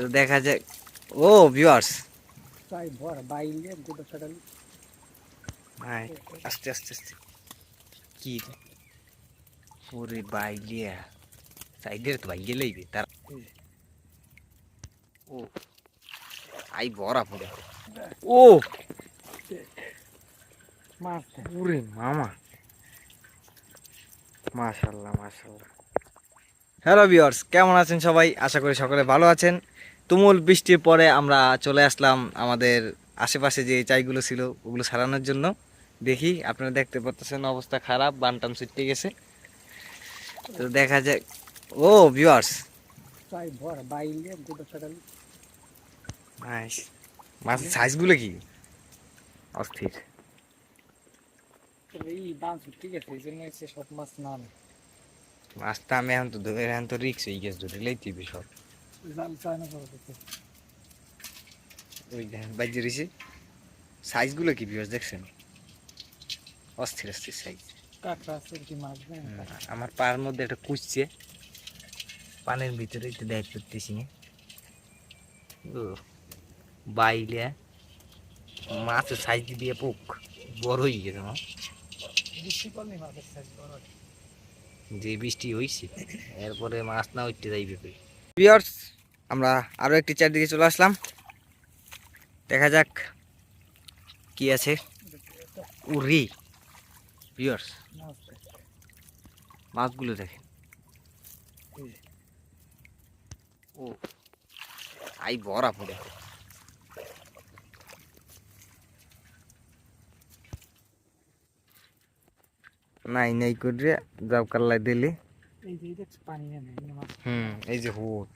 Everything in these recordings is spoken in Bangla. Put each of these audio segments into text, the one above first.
তো দেখা যায় ও ভিউয়ার্স বাইলে আস্তে আস্তে আস্তে। কি? ওরে বাইলিয়া সাইডের তো ভাই গেলেই তার ও আই বড়া পড়ে ও! ওরে মামা। মাশাল্লাহ মাশাল্লাহ। হ্যালো ভিউয়ার্স কেমন আছেন সবাই? আশা করি সকলে ভালো আছেন। তুমুল বৃষ্টির পরে আমরা চলে আসলাম আমাদের আশেপাশে যে চাইগুলো ছিল ওগুলো সারানোর জন্য। দেখি আপনারা দেখতে পাচ্ছেন অবস্থা খারাপ বানটান ছুটতে গেছে। তো দেখা যাক। ও ভিউয়ার্স মাছের সাইজগুলো কি? অস্থির। মাছ মাছটা আমি এখন তো ধরে এখন তো রিক্স হয়ে গেছে ধরে লইতেবি সব ওই দেখেন রয়েছে সাইজগুলো কি ভিউয়ার্স দেখছেন? অস্থির অস্থির সাইজ কাঁকড়া আছে কি মাছ আমার পার মধ্যে একটা কুচছে। পানের ভিতরে একটু দেখ করতেছি। বাইলে মাছের সাইজ দিয়ে পোক বড় হয়ে গেছে হয়। যে বৃষ্টি হয়েছে এরপরে মাছ না উঠতে যাইবে আমরা আরও একটি চারদিকে চলে আসলাম। দেখা যাক কি আছে। উরি পিয়ার্স মাছগুলো দেখেন। ও আই বড়া পড়ে। নাই নাই করে যাও কাল্লাই দিলি হুম এই যে হোত।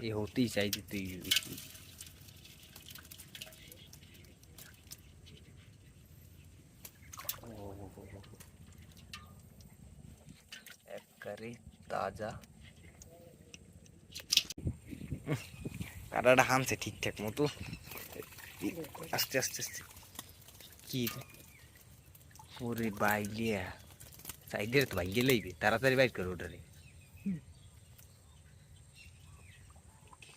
এই হতেই চাই দিতে বেশি একবারে তাজা কাটাটা হানছে ঠিকঠাক মতো আস্তে আস্তে আস্তে কি রে? ওরে বাইলিয়া সাইডের তো ভাই গেলেই তাড়াতাড়ি বাইর করে ওটারে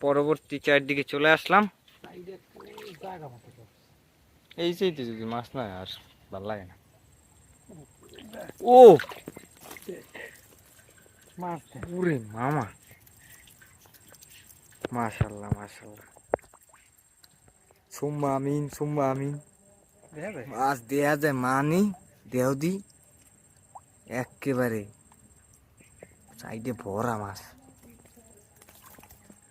পরবর্তী চারদিকে চলে আসলাম। এই চাইতে যদি মাছ না আর ভালো লাগে না। ও। ওরে মামা। মাশাল্লাহ মাশাল্লাহ সুম্মা আমিন সুম্মা আমিন। মাছ দেয়া যায় মানি? দেহ দি। একেবারে। সাইডে ভরা মাছ।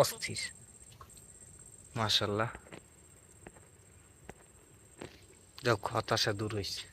অস্থির। মাসাল্লাহ যাক হতাশা দূর হয়েছে